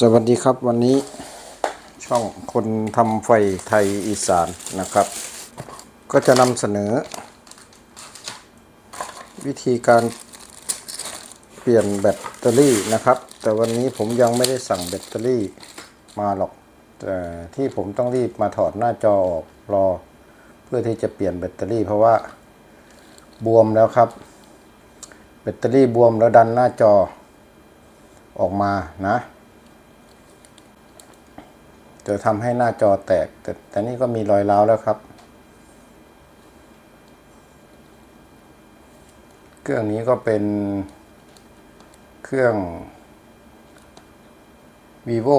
สวัสดีครับวันนี้ช่องคนทำไฟไทยอีสานนะครับ ก็จะนำเสนอ วิธีการเปลี่ยนแบตเตอรี่นะครับ แต่วันนี้ผมยังไม่ได้สั่งแบตเตอรี่มาหรอกแต่ที่ผมต้องรีบมาถอดหน้าจอออกรอ เพื่อที่จะเปลี่ยนแบตเตอรี่เพราะว่าบวมแล้วครับ แบตเตอรี่บวมแล้วดันหน้าจอออกมานะ จะทำให้หน้าจอแตก แต่แต่นี่ก็มีรอยร้าวแล้วครับ เครื่องนี้ก็เป็นเครื่อง vivo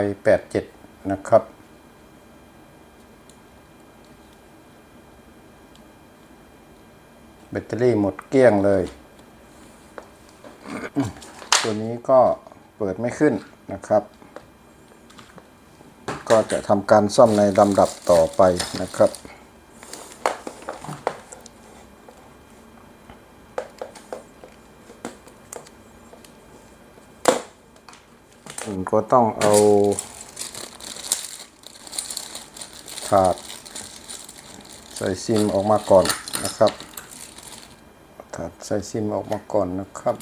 y 8 7นะครับ แบตเตอรี่หมดเกลี้ยงเลย ตัวนี้ก็เปิดไม่ขึ้นนะครับ ก็จะทำการซ่อมในลำดับต่อไปนะครับผมก็ต้องเอาถาดใส่ซิมออกมาก่อนนะครับถาดใส่ซิมออกมาก่อนนะครับ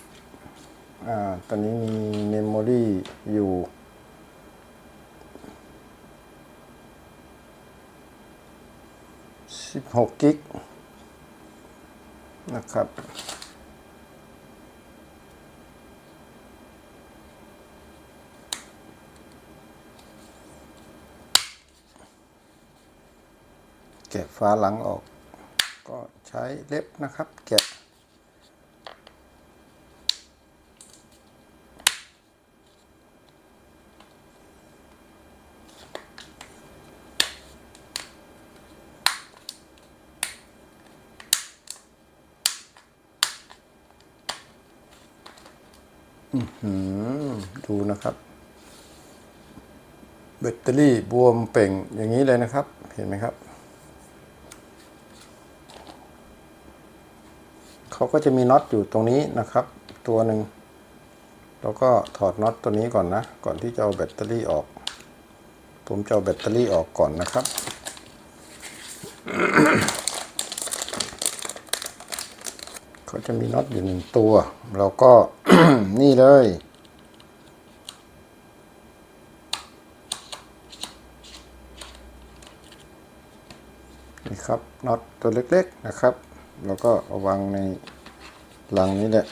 อ่า ตอนนี้มีเมมโมรี่อยู่ 6กิกนะครับ แกะฝาหลังออก ก็ใช้เล็บนะครับ แกะ ดูนะครับ แบตเตอรี่บวมเป่งอย่างนี้เลยนะครับ เห็นไหมครับ เขาก็จะมีน็อตอยู่ตรงนี้นะครับ ตัวหนึ่งเราก็ถอดน็อตตัวนี้ก่อนนะ ก่อนที่จะเอาแบตเตอรี่ออก ผมจะเอาแบตเตอรี่ออกก่อนนะครับ เขาจะมีน็อตอยู่หนึ่งตัว เราก็นี่เลย นี่ครับน็อตตัวเล็กๆนะครับแล้วก็าวางในหลังนี้แหละ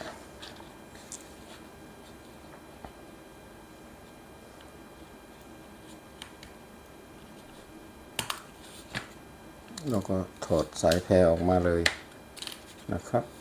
เราก็ถอดสายแพรออกมาเลยนะครับ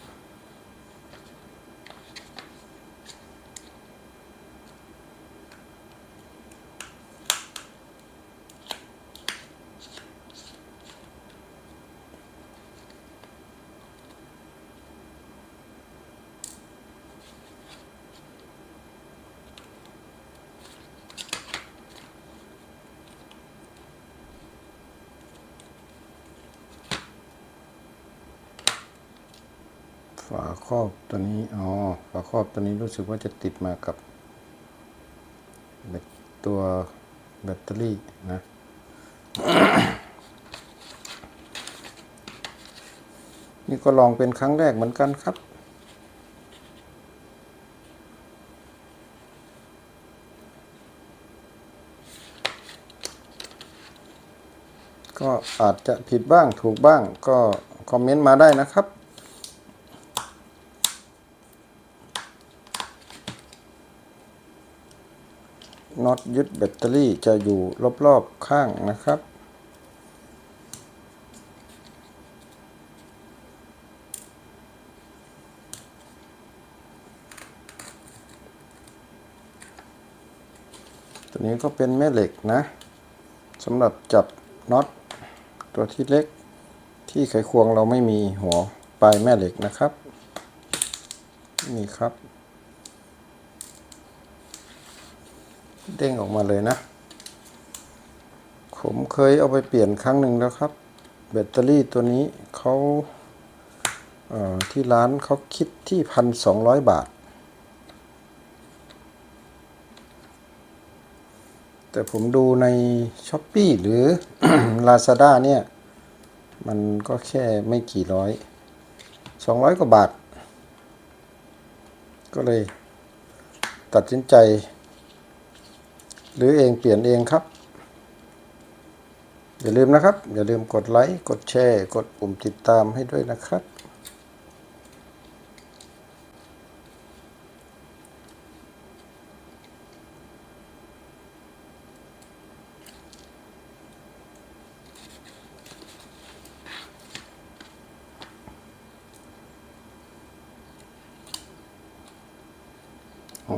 ฝาครอบตัวนี้ อ๋อ ฝาครอบตัวนี้รู้สึกว่าจะติดมากับตัวแบตเตอรี่นะนี่ก็ลองเป็นครั้งแรกเหมือนกันครับ ก็อาจจะผิดบ้างถูกบ้างก็คอมเมนต์มาได้นะครับ น็อตยึดแบตเตอรี่จะอยู่รอบๆข้างนะครับ ตัวนี้ก็เป็นแม่เหล็กนะสำหรับจับน็อตตัวที่เล็กที่ไขควงเราไม่มีหัวปลายแม่เหล็กนะครับ นี่ครับ เด้งออกมาเลยนะ ผมเคยเอาไปเปลี่ยนครั้งหนึ่งแล้วครับ แบตเตอรี่ตัวนี้เขาเที่ร้านเขาคิดที่พันสองร้อยบาท แต่ผมดูใน s h อ p e e หรือ Lazada เนี่ย มันก็แค่ไม่กี่ร้อยสองร้อยกว่าบาท ก็เลยตัดสินใจ หรือเองเปลี่ยนเองครับ อย่าลืมนะครับ อย่าลืมกดไลค์กดแชร์ กดปุ่มติดตามให้ด้วยนะครับ อ๋อ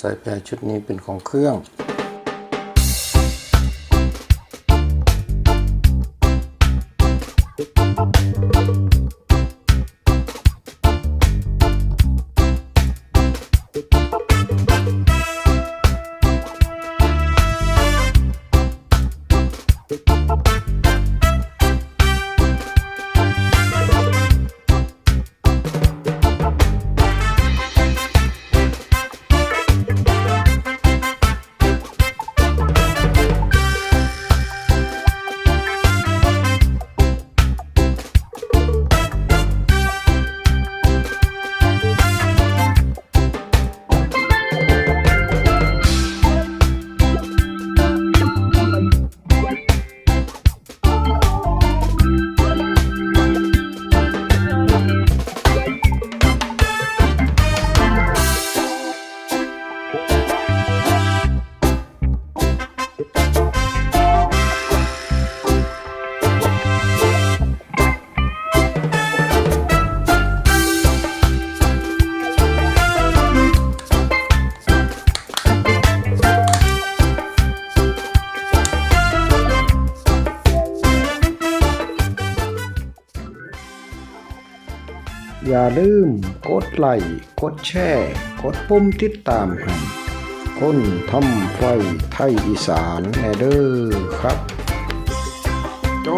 สายแพรชุดนี้เป็นของเครื่อง ¡Bum! อย่าลืมกดไลค์กดแชร์กดปุ่มติดตามให้คนทำไฟไทยอีสานแนเด้อครับ โจ